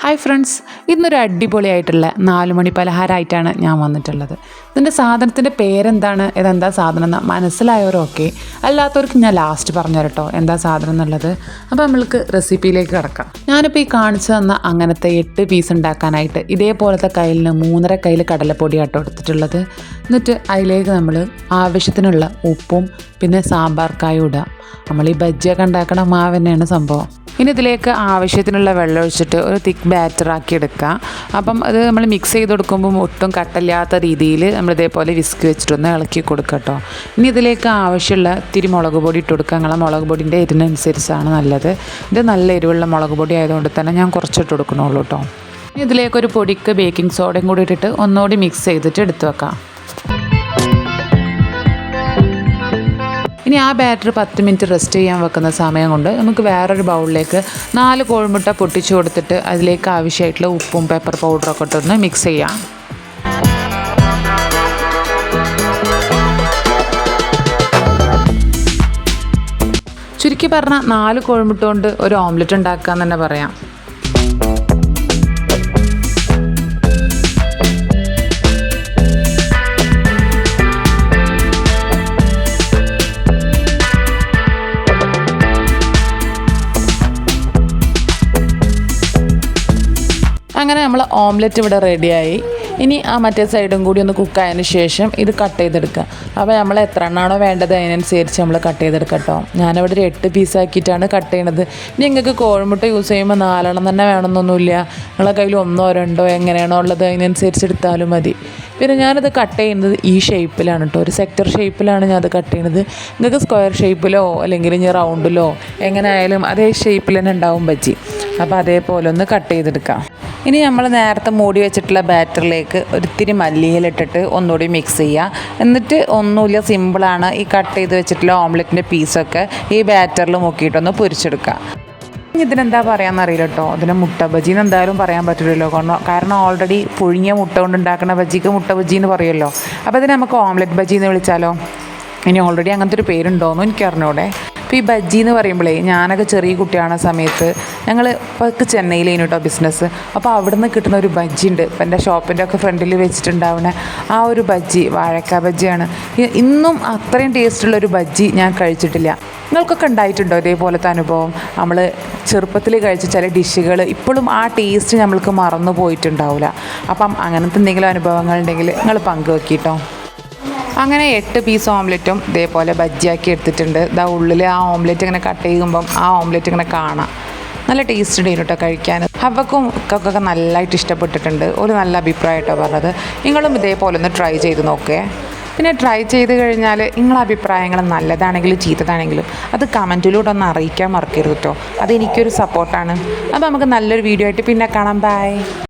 Hi friends ഇന്നൊരു അടിപൊളിയായിട്ടുള്ള നാല് മണി പലഹാരമായിട്ടാണ് ഞാൻ വന്നിട്ടുള്ളത്. ഇതിന്റെ സാധനത്തിന്റെ പേരെന്താണ്? ഇതെന്താ സാധനം എന്ന് മനസ്സിലായവരൊക്കെ അല്ലാത്തവർക്ക് ഞാൻ ലാസ്റ്റ് പറഞ്ഞു തരട്ടോ എന്താ സാധനം എന്നുള്ളത്? അപ്പോൾ നമ്മൾക്ക് റെസിപ്പിയിലേക്ക് കിടക്കാം. ഞാനിപ്പോൾ ഈ കാണിച്ചു തന്ന അങ്ങനത്തെ എട്ട് പീസ് ഉണ്ടാക്കാനായിട്ട് ഇതേപോലത്തെ കയ്യിലിന് മൂന്നര കയ്യിൽ കടലപ്പൊടി ആട്ടോ എടുത്തിട്ടുള്ളത്. എന്നിട്ട് അതിലേക്ക് നമ്മൾ ആവശ്യത്തിനുള്ള ഉപ്പും പിന്നെ സാമ്പാർ കായും ഇടുക നമ്മൾ ഈ ബജ്ജിയൊക്കെ ഉണ്ടാക്കണ മാവ് തന്നെയാണ് സംഭവം. ഇനി ഇതിലേക്ക് ആവശ്യത്തിനുള്ള വെള്ളം ഒഴിച്ചിട്ട് ഒരു തിക്ക് ബാറ്റർ ആക്കി എടുക്കുക അപ്പം അത് നമ്മൾ മിക്സ് ചെയ്ത് കൊടുക്കുമ്പോൾ ഒട്ടും കട്ടല്ലാത്ത രീതിയിൽ നമ്മൾ ഇതേപോലെ വിസ്ക് വെച്ചിട്ടൊന്ന് ഇളക്കി കൊടുക്കുക കേട്ടോ ഇനി ഇതിലേക്ക് ആവശ്യമുള്ള ഇത്തിരി മുളക് പൊടി ഇട്ട് കൊടുക്കുക നിങ്ങളെ മുളക് പൊടിന്റെ എരിവിനനുസരിച്ചാണ് നല്ലത്. ഇത് നല്ല എരിവുള്ള മുളക് പൊടി ആയതുകൊണ്ട് തന്നെ ഞാൻ കുറച്ചിട്ട് കൊടുക്കണുള്ളൂ കേട്ടോ ഇനി ഇതിലേക്കൊരു പൊടിക്ക് ബേക്കിംഗ് സോഡയും കൂടി ഇട്ടിട്ട് ഒന്നുകൂടി മിക്സ് ചെയ്തിട്ട് എടുത്തു വെക്കാം. ഇനി ആ ബാറ്റർ പത്ത് മിനിറ്റ് റെസ്റ്റ് ചെയ്യാൻ വെക്കുന്ന സമയം കൊണ്ട് നമുക്ക് വേറൊരു ബൗളിലേക്ക് നാല് കോഴിമുട്ട പൊട്ടിച്ചു കൊടുത്തിട്ട് അതിലേക്ക് ആവശ്യമായിട്ടുള്ള ഉപ്പും പെപ്പർ പൗഡറൊക്കെ ഇട്ടൊന്ന് മിക്സ് ചെയ്യാം. ചുരുക്കി പറഞ്ഞാൽ നാല് കോഴിമുട്ട കൊണ്ട് ഒരു ഓംലെറ്റ് ഉണ്ടാക്കുക എന്ന് തന്നെ പറയാം. അങ്ങനെ നമ്മൾ ഓംലെറ്റ് ഇവിടെ റെഡിയായി ഇനി ആ മറ്റേ സൈഡും കൂടി ഒന്ന് കുക്ക് ആയതിനു ശേഷം ഇത് കട്ട് ചെയ്തെടുക്കുക. അപ്പോൾ നമ്മൾ എത്ര എണ്ണാണോ വേണ്ടത് അതിനനുസരിച്ച് നമ്മൾ കട്ട് ചെയ്തെടുക്കുക കേട്ടോ ഞാനിവിടെ ഒരു എട്ട് പീസാക്കിയിട്ടാണ് കട്ട് ചെയ്യണത്. നിങ്ങൾക്ക് കോഴിമുട്ട യൂസ് ചെയ്യുമ്പോൾ നാലെണ്ണം തന്നെ വേണമെന്നൊന്നുമില്ല. നിങ്ങളെ കയ്യിൽ ഒന്നോ രണ്ടോ എങ്ങനെയാണോ ഉള്ളത് അതിനനുസരിച്ച് എടുത്താലും മതി. പിന്നെ ഞാനത് കട്ട് ചെയ്യുന്നത് ഈ ഷേപ്പിലാണ് കേട്ടോ ഒരു സെക്ടർ ഷേപ്പിലാണ് ഞാൻ അത് കട്ട് ചെയ്യുന്നത്. നിങ്ങൾക്ക് സ്ക്വയർ ഷേപ്പിലോ അല്ലെങ്കിൽ ഇനി റൗണ്ടിലോ എങ്ങനെ ആയാലും അതേ ഷേപ്പിൽ തന്നെ ഉണ്ടാവും പറ്റി അപ്പോൾ അതേപോലെ ഒന്ന് കട്ട് ചെയ്തെടുക്കാം. ഇനി നമ്മൾ നേരത്തെ മൂടി വെച്ചിട്ടുള്ള ബാറ്ററിലേക്ക് ഒരിത്തിരി മല്ലിയിലിട്ടിട്ട് ഒന്നുകൂടി മിക്സ് ചെയ്യുക എന്നിട്ട് ഒന്നുമില്ല സിമ്പിളാണ് ഈ കട്ട് ചെയ്ത് വെച്ചിട്ടുള്ള ഓംലെറ്റിന്റെ പീസൊക്കെ ഈ ബാറ്ററിൽ മുക്കിയിട്ടൊന്ന് പൊരിച്ചെടുക്കുക ഇതിനെന്താ പറയാമെന്ന് അറിയില്ല കേട്ടോ ഇതിന് മുട്ട ബജി എന്ന് എന്തായാലും പറയാൻ പറ്റില്ലല്ലോ കാരണം ഓൾറെഡി പുഴുങ്ങിയ മുട്ട കൊണ്ട് ഉണ്ടാക്കുന്ന ബജിക്ക് മുട്ട ബജി എന്ന് പറയുമല്ലോ. അപ്പോൾ ഇതിനെ നമുക്ക് ഓംലെറ്റ് ബജി എന്ന് വിളിച്ചാലോ? ഇനി ഓൾറെഡി അങ്ങനത്തെ ഒരു പേരുണ്ടോയെന്ന് എനിക്ക് അറിഞ്ഞൂടെ ഇപ്പോൾ ഈ ബജ്ജി എന്ന് പറയുമ്പോഴേ ഞാനൊക്കെ ചെറിയ കുട്ടിയാണ് സമയത്ത് ഞങ്ങൾ ഇപ്പോൾ ചെന്നൈയിലേനു കേട്ടോ ബിസിനസ് അപ്പോൾ അവിടെ നിന്ന് കിട്ടുന്ന ഒരു ബജ്ജി ഉണ്ട് ഇപ്പം എന്റെ ഷോപ്പിന്റെ ഒക്കെ ഫ്രണ്ടിൽ വെച്ചിട്ടുണ്ടാവുന്ന ആ ഒരു ബജ്ജി വാഴക്ക ബജ്ജിയാണ്. ഇന്നും അത്രയും ടേസ്റ്റുള്ള ഒരു ബജ്ജി ഞാൻ കഴിച്ചിട്ടില്ല. നിങ്ങൾക്കൊക്കെ ഉണ്ടായിട്ടുണ്ടോ ഇതേപോലത്തെ അനുഭവം? നമ്മൾ ചെറുപ്പത്തിൽ കഴിച്ച ചില ഡിഷുകൾ ഇപ്പോഴും ആ ടേസ്റ്റ് നമ്മൾക്ക് മറന്നു പോയിട്ടുണ്ടാവില്ല അപ്പം അങ്ങനത്തെ എന്തെങ്കിലും അനുഭവങ്ങൾ ഉണ്ടെങ്കിൽ നിങ്ങൾ പങ്കുവെക്കിട്ടോ അങ്ങനെ എട്ട് പീസ് ഓംലെറ്റും ഇതേപോലെ ബജ്ജിയാക്കി എടുത്തിട്ടുണ്ട്. ഇതാ ഉള്ളിൽ ആ ഓംലെറ്റ് ഇങ്ങനെ കട്ട് ചെയ്യുമ്പം ആ ഓംലെറ്റ് ഇങ്ങനെ കാണാം. നല്ല ടേസ്റ്റ് ഉണ്ട് കേട്ടോ കഴിക്കാൻ. അവക്കും ഒക്കെ നല്ലതായിട്ട് ഇഷ്ടപ്പെട്ടിട്ടുണ്ട്. ഒരു നല്ല അഭിപ്രായമായിട്ടോ പറഞ്ഞത്. നിങ്ങളും ഇതേപോലെ ഒന്ന് ട്രൈ ചെയ്ത് നോക്കേ. പിന്നെ ട്രൈ ചെയ്ത് കഴിഞ്ഞാൽ നിങ്ങളെ അഭിപ്രായങ്ങൾ നല്ലതാണെങ്കിലും ചീത്തതാണെങ്കിലും അത് കമന്റിലൂടെ ഒന്ന് അറിയിക്കാൻ മറക്കരുത് കേട്ടോ അതെനിക്കൊരു സപ്പോർട്ടാണ് അപ്പോൾ നമുക്ക് നല്ലൊരു വീഡിയോ ആയിട്ട് പിന്നെ കാണാം. ബൈ